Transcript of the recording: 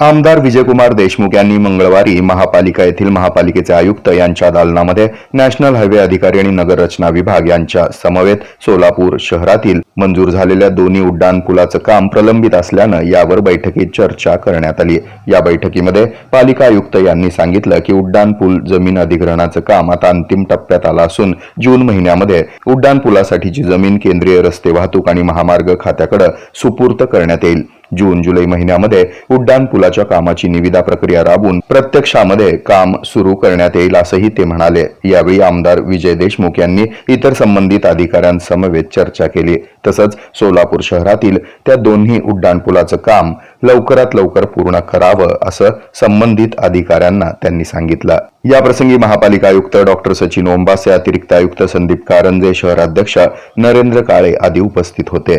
आमदार विजयकुमार देशमुख यांनी मंगळवारी महापालिका येथील महापालिकेचे आयुक्त यांच्या दालनामध्ये नॅशनल हायवे अधिकारी आणि नगररचना विभाग यांच्या समवेत सोलापूर शहरातील मंजूर झालेल्या दोन्ही उड्डाण पुलाचं काम प्रलंबित असल्यानं यावर बैठकीत चर्चा करण्यात आली. या बैठकीमध्ये पालिका आयुक्त यांनी सांगितलं की उड्डाण पूल जमीन अधिग्रहणाचं काम आता अंतिम टप्प्यात आलं असून जून महिन्यामध्ये उड्डाण पुलासाठीची जमीन केंद्रीय रस्ते वाहतूक आणि महामार्ग खात्याकडे सुपूर्त करण्यात येईल. जून जुलै महिन्यामध्ये उड्डाण पुलाच्या कामाची निविदा प्रक्रिया राबवून प्रत्यक्षामध्ये काम सुरू करण्यात येईल असंही ते म्हणाले. यावेळी आमदार विजय देशमुख यांनी इतर संबंधित अधिकाऱ्यांसमवेत चर्चा केली. तसंच सोलापूर शहरातील त्या दोन्ही उड्डाण पुलाचं काम लवकरात लवकर पूर्ण करावं असं संबंधित अधिकाऱ्यांना त्यांनी सांगितलं. या प्रसंगी महापालिका आयुक्त डॉक्टर सचिन ओंबासे अतिरिक्त आयुक्त संदीप कारंजे शहराध्यक्ष नरेंद्र काळे आदी उपस्थित होते.